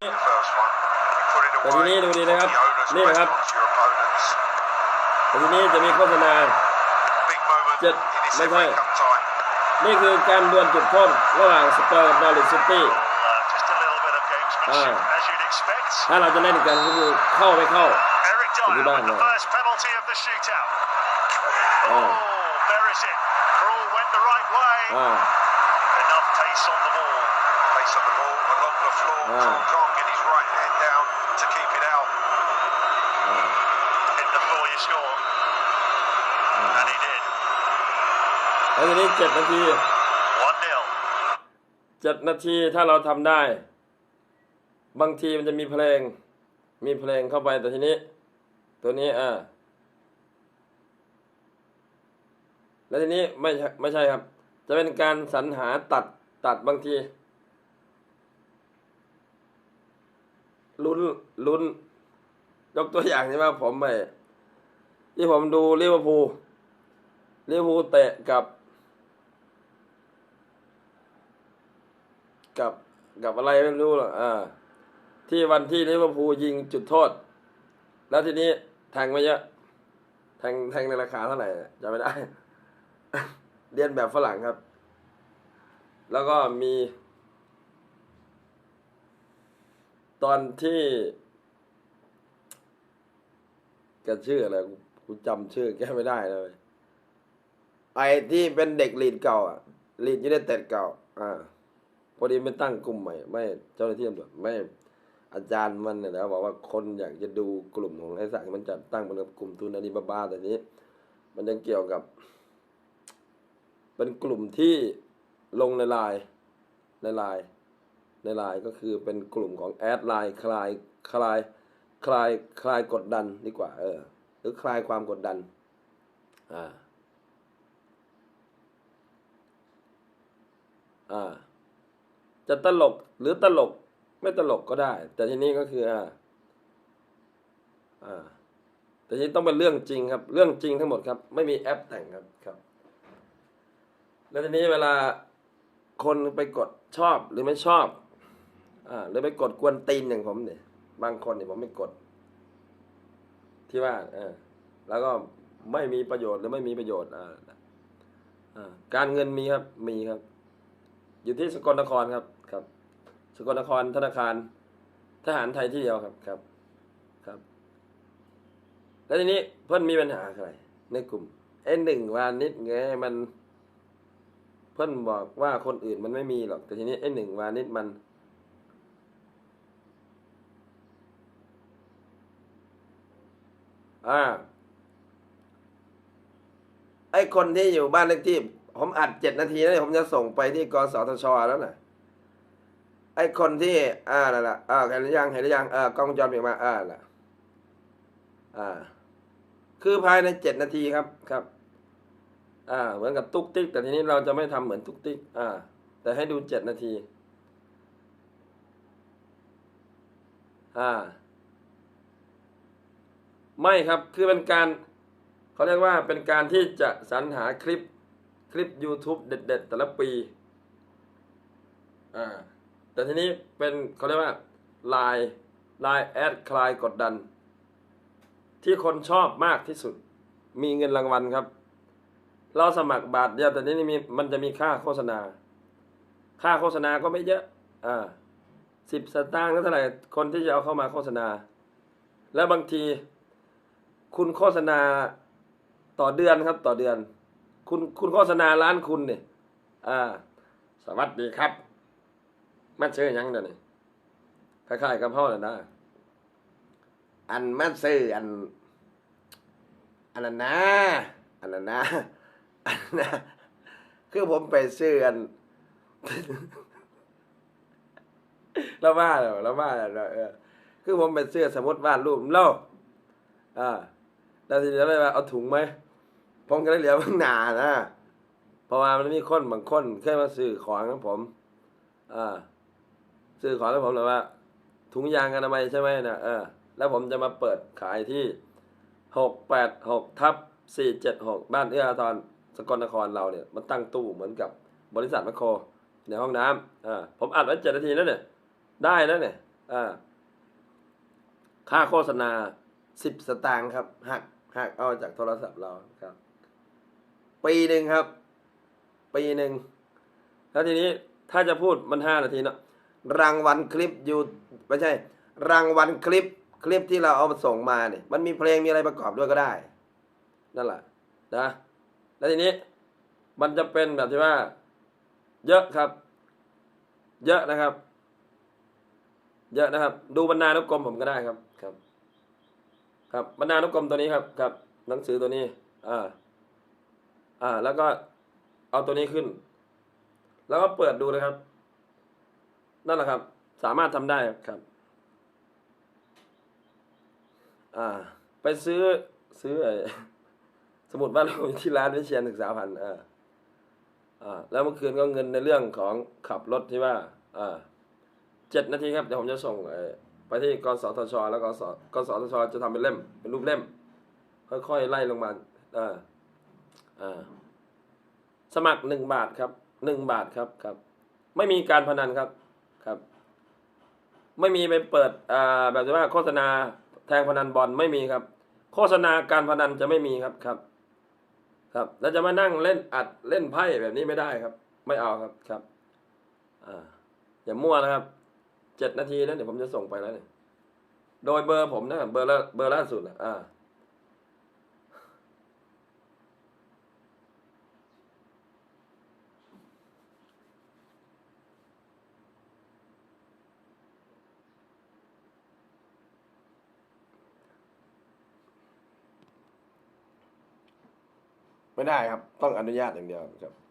แต่ที away. นี้ดูดีนะครับ The onus นี่นะครับ rests on your opponents. แต่ทีนี้จะมีโฆษณา Big moment Just- in this mấy FA thầy. Cup tie. นี่คือการดวลจุดโทษระหว่างสเปอร์กับบอลลิซิตี้ Uh, just a little bit of gamesmanship, Ah. as you'd expect. ถ้าเราจะเล่นกันก็คือเข้าไม่เข้า Eric Dyer Good with the man, first penalty of Pace on the ball along the floor. Ah. Krul can't get his right hand down to keep it out. อ่า Hit the floor, you score. อ่า And he did. แล้วทีนี้เจ็ดนาที1 0. เจ็ดนาทีถ้าเราทำได้ บางทีมันจะมีเพลง มีเพลงเข้าไปแต่ทีนี้ ตัวนี้อ่าแล้วทีนี้ไม่ใช่ไม่ใช่ครับ จะเป็นการสรรหาตัดตัดบางที ลุ้นลุ้น ยกตัวอย่างใช่ไหมผมไปที่ผมดูลิเวอร์พูลลิเวอร์พูลเตะกับ กับกับอะไรไม่รู้หรอกอ่า ที่วันที่ลิเวอร์พูลยิงจุดโทษ แล้วทีนี้แทงไม่เยอะแทงแทงในราคาเท่าไหร่จำไม่ได้ เรียนแบบฝรั่งครับ แล้วก็มี ตอนที่แกชื่ออะไรกูจำชื่อแกไม่ได้เลย ไอ้ที่เป็นเด็กลีดเก่าอะลีดยูไนเต็ดเก่า อ่า พอดีไม่ตั้งกลุ่มใหม่ ไม่เจ้าหน้าที่ตำรวจไม่อาจารย์มันเนี่ยนะบอกว่าคนอยากจะดูกลุ่มของไอ้สังมันจัดตั้งเป็นกลุ่มทุนอาลีบาบาแต่นี้ มันยังเกี่ยวกับ เป็นกลุ่มที่ลงในไลน์ในไลน์ ในไลน์ก็คือเป็นกลุ่มของแอดไลน์คลายคลายคลายคลายกดดันดีกว่า เออ หรือคลายความกดดัน อ่า อ่า จะตลกหรือตลกไม่ตลกก็ได้ แต่ทีนี้ก็คือ อ่า อ่า แต่ทีนี้ต้องเป็นเรื่องจริงครับ เรื่องจริงทั้งหมดครับ ไม่มีแอปแต่งครับครับ แล้วทีนี้เวลาคนไปกดชอบหรือไม่ชอบ หรือไปกดกวนตีนอย่างผมเนี่ยบางคนเนี่ยผมไม่กด ที่ว่าเออแล้วก็ไม่มีประโยชน์หรือไม่มีประโยชน์อ่าอ่าการเงินมีครับมีครับ อยู่ที่สกลนครครับครับ สกลนครธนาคาร ทหารไทยที่เดียวครับครับครับ แล้วทีนี้เพื่อนมีปัญหาอะไรในกลุ่มไอ้หนึ่งวานิดไงมัน เพื่อนบอกว่าคนอื่นมันไม่มีหรอก แต่ทีนี้ไอ้หนึ่งวานิดมัน อ่าไอ้คนที่อยู่บ้านเลขที่ ผมอัดเจ็ดนาทีแล้วผมจะส่งไปที่กสทชแล้วน่ะไอ้คนที่ อ่านั่นแหละอ่าเห็นหรือยังเห็นหรือยังเออกล้องวงจรปิดมาอ่าล่ะอ่า คือภายในเจ็ดนาทีครับครับ อ่า เหมือนกับตุ๊กติ๊ก แต่ทีนี้เราจะไม่ทำเหมือนตุ๊กติ๊ก อ่า แต่ให้ดูเจ็ดนาที อ่า ไม่ครับคือเป็นการเขาเรียกว่าเป็นการที่จะสรรหาคลิปคลิป YouTube เด็ด ๆ แต่ละปีอ่าแต่ทีนี้เป็นเขาเรียกว่าไลน์ไลน์แอดคลายกดดัน ที่คนชอบมากที่สุด มีเงินรางวัลครับ เราสมัครบาทเดียวแต่นี้มีมันจะมีค่าโฆษณา ค่าโฆษณาก็ไม่เยอะอ่าสิบสตางค์ก็เท่าไหร่คนที่จะเอาเข้ามาโฆษณา แล้วบางที คุณโฆษณาต่อเดือนครับต่อเดือน คุณคุณโฆษณาร้านคุณเนี่ยอ่า สวัสดีครับมันชื่อยังเดี๋ยวนี้คล้ายๆกับพ่อเลยนะ อันมันซื้ออันอันนั้นนะอันนั้นนะอันนั้นนะคือผมไปซื้ออันแล้วว่าเหรอแล้วว่าเหรอเออคือผมไปซื้อสมมติวาดรูปเล่าอ่า แล้วทีนี้เลยว่าเอาถุงไหมผมก็เลยเหลียวข้างหน้านะเพราะว่ามันมีคนบางคนเคยมาซื้อของของผมอ่าซื้อของให้ผมเลยว่า ถุงยางอนามัยใช่ไหมนะเออแล้วผมจะมาเปิดขายที่หกแปดหกทับสี่เจ็ดหกบ้านเอื้ออาทรสกลนครเราเนี่ยมันตั้งตู้เหมือนกับบริษัทแมคโครในห้องน้ำอ่าผมอัดไว้เจ็ดนาทีแล้วเนี่ย ได้แล้วเนี่ยอ่าค่าโฆษณาสิบสตางค์ครับหัก หักเอาจากโทรศัพท์เราครับ ปีหนึ่งครับ ปีหนึ่งแล้วทีนี้ถ้าจะพูดมันห้านาทีเนาะรางวัลคลิปยูไม่ใช่ รางวัลคลิปคลิปที่เราเอามาส่งมาเนี่ยมันมีเพลงมีอะไรประกอบด้วยก็ได้ นั่นแหละนะแล้วทีนี้มันจะเป็นแบบที่ว่า เยอะครับ เยอะนะครับ เยอะนะครับ ดูบรรณานุกรมผมก็ได้ครับครับ ครับบรรณานุกรมตัวนี้ครับครับ หนังสือตัวนี้ อ่า อ่า แล้วก็เอาตัวนี้ขึ้น แล้วก็เปิดดูนะครับ นั่นแหละครับ สามารถทำได้ครับ อ่า ไปซื้อซื้อไอ้สมุดบ้านเราที่ร้านวิเชียนศึกษาพันธ์อ่าอ่า แล้วเมื่อคืนก็เงินในเรื่องของขับรถที่ว่า อ่าเจ็ดนาทีครับ เดี๋ยวผมจะส่งเอ่อ ไปที่กสทช แล้วกสกสทช จะทำเป็นเล่ม เป็นรูปเล่ม ค่อยๆไล่ลงมาอ่าอ่าสมัครหนึ่งบาทครับหนึ่งบาทครับครับ ไม่มีการพนันครับครับ ไม่มีไปเปิดอ่าแบบที่ว่าโฆษณาแทงพนันบอลไม่มีครับ โฆษณาการพนันจะไม่มีครับครับ ครับ แล้วจะมานั่งเล่นอัดเล่นไพ่แบบนี้ไม่ได้ครับ ไม่เอาครับครับ อ่าอย่ามั่วนะครับ เจ็ดนาทีนะเดี๋ยวผมจะส่งไปแล้วเนี่ยโดยเบอร์ผมนะเบอร์ละเบอร์ล่าสุดนะอ่าไม่ได้ครับ ต้องอนุญาตอย่างเดียวครับ